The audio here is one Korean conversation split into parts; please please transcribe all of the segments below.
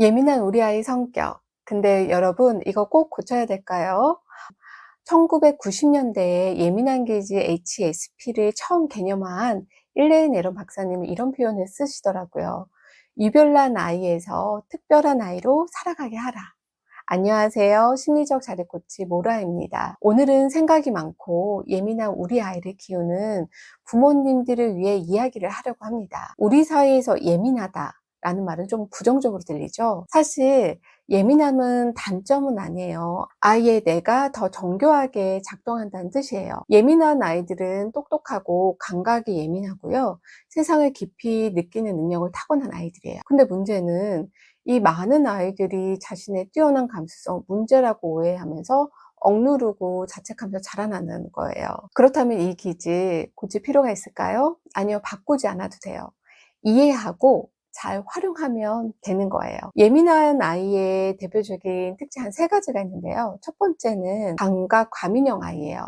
예민한 우리 아이 성격. 근데 여러분, 이거 꼭 고쳐야 될까요? 1990년대에 예민한 기지 HSP를 처음 개념한 일레인 에런 박사님은 이런 표현을 쓰시더라고요. 유별난 아이에서 특별한 아이로 살아가게 하라. 안녕하세요. 심리적 자립코치 모라입니다. 오늘은 생각이 많고 예민한 우리 아이를 키우는 부모님들을 위해 이야기를 하려고 합니다. 우리 사회에서 예민하다. 라는 말은 좀 부정적으로 들리죠. 사실 예민함은 단점은 아니에요. 아이의 뇌가 더 정교하게 작동한다는 뜻이에요. 예민한 아이들은 똑똑하고 감각이 예민하고요. 세상을 깊이 느끼는 능력을 타고난 아이들이에요. 근데 문제는 이 많은 아이들이 자신의 뛰어난 감수성 문제라고 오해하면서 억누르고 자책하면서 자라나는 거예요. 그렇다면 이 기질 고칠 필요가 있을까요? 아니요, 바꾸지 않아도 돼요. 이해하고 잘 활용하면 되는 거예요. 예민한 아이의 대표적인 특징 한 세 가지가 있는데요. 첫 번째는 감각 과민형 아이예요.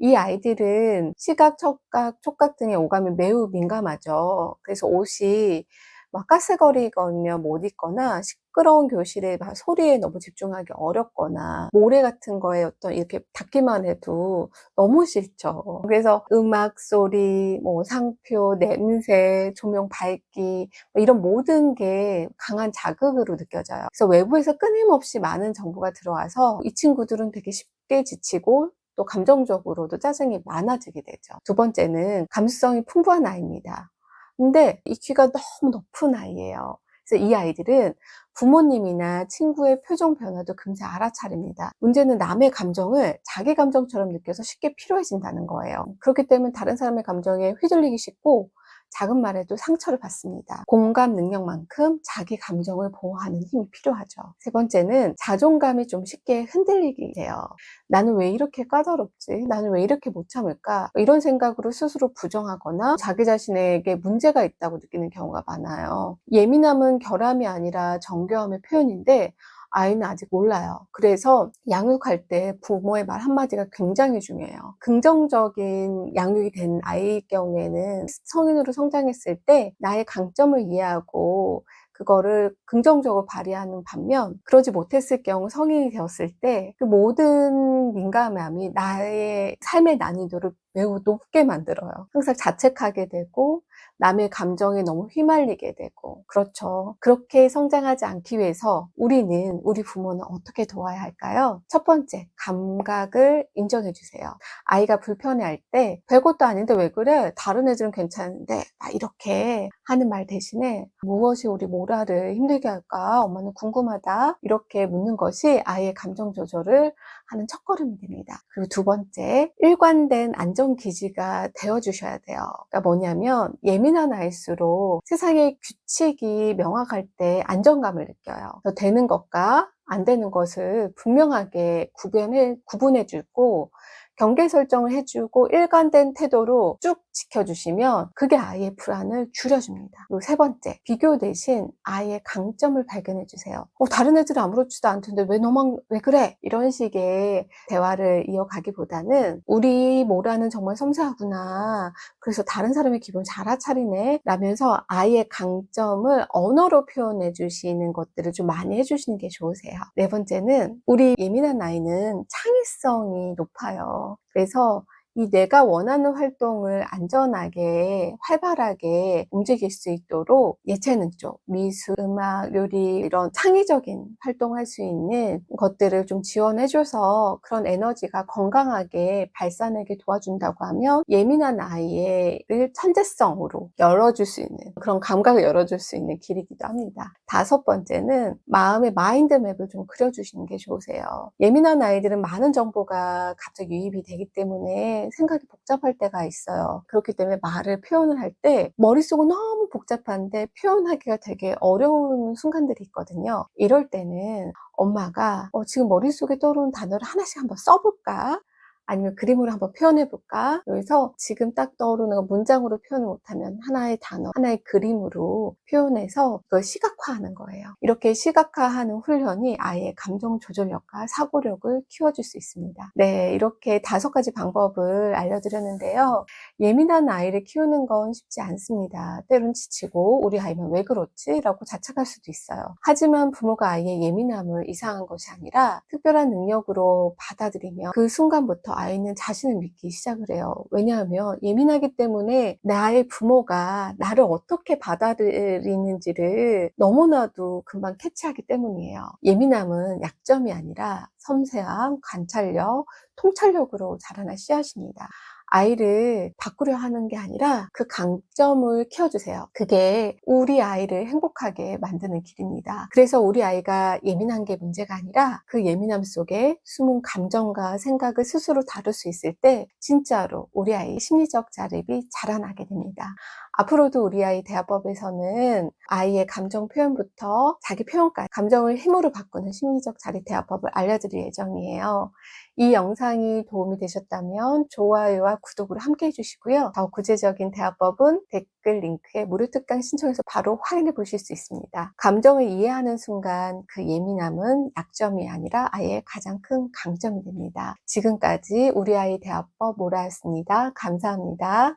이 아이들은 시각, 촉각, 촉각 등의 오감이 매우 민감하죠. 그래서 옷이 막 까스거리거나 못 입거나 시끄러운 교실에 막 소리에 너무 집중하기 어렵거나 모래 같은 거에 어떤 이렇게 닿기만 해도 너무 싫죠. 그래서 음악 소리, 뭐 상표, 냄새, 조명 밝기 뭐 이런 모든 게 강한 자극으로 느껴져요. 그래서 외부에서 끊임없이 많은 정보가 들어와서 이 친구들은 되게 쉽게 지치고 또 감정적으로도 짜증이 많아지게 되죠. 두 번째는 감수성이 풍부한 아이입니다. 근데 IQ가 너무 높은 아이예요. 그래서 이 아이들은 부모님이나 친구의 표정 변화도 금세 알아차립니다. 문제는 남의 감정을 자기 감정처럼 느껴서 쉽게 필요해진다는 거예요. 그렇기 때문에 다른 사람의 감정에 휘둘리기 쉽고 작은 말에도 상처를 받습니다. 공감 능력만큼 자기 감정을 보호하는 힘이 필요하죠. 세 번째는 자존감이 좀 쉽게 흔들리게 돼요. 나는 왜 이렇게 까다롭지? 나는 왜 이렇게 못 참을까? 이런 생각으로 스스로 부정하거나 자기 자신에게 문제가 있다고 느끼는 경우가 많아요. 예민함은 결함이 아니라 정교함의 표현인데 아이는 아직 몰라요. 그래서 양육할 때 부모의 말 한마디가 굉장히 중요해요. 긍정적인 양육이 된 아이의 경우에는 성인으로 성장했을 때 나의 강점을 이해하고 그거를 긍정적으로 발휘하는 반면 그러지 못했을 경우 성인이 되었을 때 그 모든 민감함이 나의 삶의 난이도를 매우 높게 만들어요. 항상 자책하게 되고 남의 감정에 너무 휘말리게 되고 그렇죠. 그렇게 성장하지 않기 위해서 우리는 우리 부모는 어떻게 도와야 할까요? 첫 번째, 감각을 인정해 주세요. 아이가 불편해할 때 별것도 아닌데 왜 그래? 다른 애들은 괜찮은데 막 이렇게 하는 말 대신에 무엇이 우리 모라를 힘들게 할까? 엄마는 궁금하다. 이렇게 묻는 것이 아이의 감정 조절을 하는 첫걸음이 됩니다. 그리고 두 번째, 일관된 안정 기지가 되어 주셔야 돼요. 그러니까 뭐냐면 예민한 아이일수록 세상의 규칙이 명확할 때 안정감을 느껴요. 되는 것과 안 되는 것을 분명하게 구분해, 구분해 주고 경계 설정을 해주고 일관된 태도로 쭉 지켜주시면 그게 아이의 불안을 줄여줍니다. 그리고 세 번째, 비교 대신 아이의 강점을 발견해 주세요. 어, 다른 애들은 아무렇지도 않던데 왜 너만 왜 그래? 이런 식의 대화를 이어가기보다는 우리 모라는 정말 섬세하구나. 그래서 다른 사람의 기분 잘 알아차리네. 라면서 아이의 강점을 언어로 표현해 주시는 것들을 좀 많이 해주시는 게 좋으세요. 네 번째는 우리 예민한 아이는 창의성이 높아요. 그래서 이 내가 원하는 활동을 안전하게 활발하게 움직일 수 있도록 예체능 쪽, 미술, 음악, 요리 이런 창의적인 활동할 수 있는 것들을 좀 지원해줘서 그런 에너지가 건강하게 발산하게 도와준다고 하면 예민한 아이를 천재성으로 열어줄 수 있는 그런 감각을 열어줄 수 있는 길이기도 합니다. 다섯 번째는 마음의 마인드맵을 좀 그려주시는 게 좋으세요. 예민한 아이들은 많은 정보가 갑자기 유입이 되기 때문에 생각이 복잡할 때가 있어요. 그렇기 때문에 말을 표현을 할 때 머릿속은 너무 복잡한데 표현하기가 되게 어려운 순간들이 있거든요. 이럴 때는 엄마가 어, 지금 머릿속에 떠오르는 단어를 하나씩 한번 써볼까? 아니면 그림으로 한번 표현해 볼까? 여기서 지금 딱 떠오르는 거 문장으로 표현을 못하면 하나의 단어, 하나의 그림으로 표현해서 그걸 시각화하는 거예요. 이렇게 시각화하는 훈련이 아이의 감정 조절력과 사고력을 키워줄 수 있습니다. 네, 이렇게 다섯 가지 방법을 알려드렸는데요. 예민한 아이를 키우는 건 쉽지 않습니다. 때론 지치고 우리 아이만 왜 그렇지? 라고 자책할 수도 있어요. 하지만 부모가 아이의 예민함을 이상한 것이 아니라 특별한 능력으로 받아들이며 그 순간부터 아이는 자신을 믿기 시작을 해요. 왜냐하면 예민하기 때문에 나의 부모가 나를 어떻게 받아들이는지를 너무나도 금방 캐치하기 때문이에요. 예민함은 약점이 아니라 섬세함, 관찰력, 통찰력으로 자라날 씨앗입니다. 아이를 바꾸려 하는 게 아니라 그 강점을 키워주세요. 그게 우리 아이를 행복하게 만드는 길입니다. 그래서 우리 아이가 예민한 게 문제가 아니라 그 예민함 속에 숨은 감정과 생각을 스스로 다룰 수 있을 때 진짜로 우리 아이의 심리적 자립이 자라나게 됩니다. 앞으로도 우리 아이 대화법에서는 아이의 감정 표현부터 자기 표현까지 감정을 힘으로 바꾸는 심리적 자립 대화법을 알려드릴 예정이에요. 이 영상이 도움이 되셨다면 좋아요와 구독으로 함께 해주시고요. 더 구체적인 대화법은 댓글 링크에 무료 특강 신청해서 바로 확인해 보실 수 있습니다. 감정을 이해하는 순간 그 예민함은 약점이 아니라 아이의 가장 큰 강점이 됩니다. 지금까지 우리 아이 대화법 모라였습니다. 감사합니다.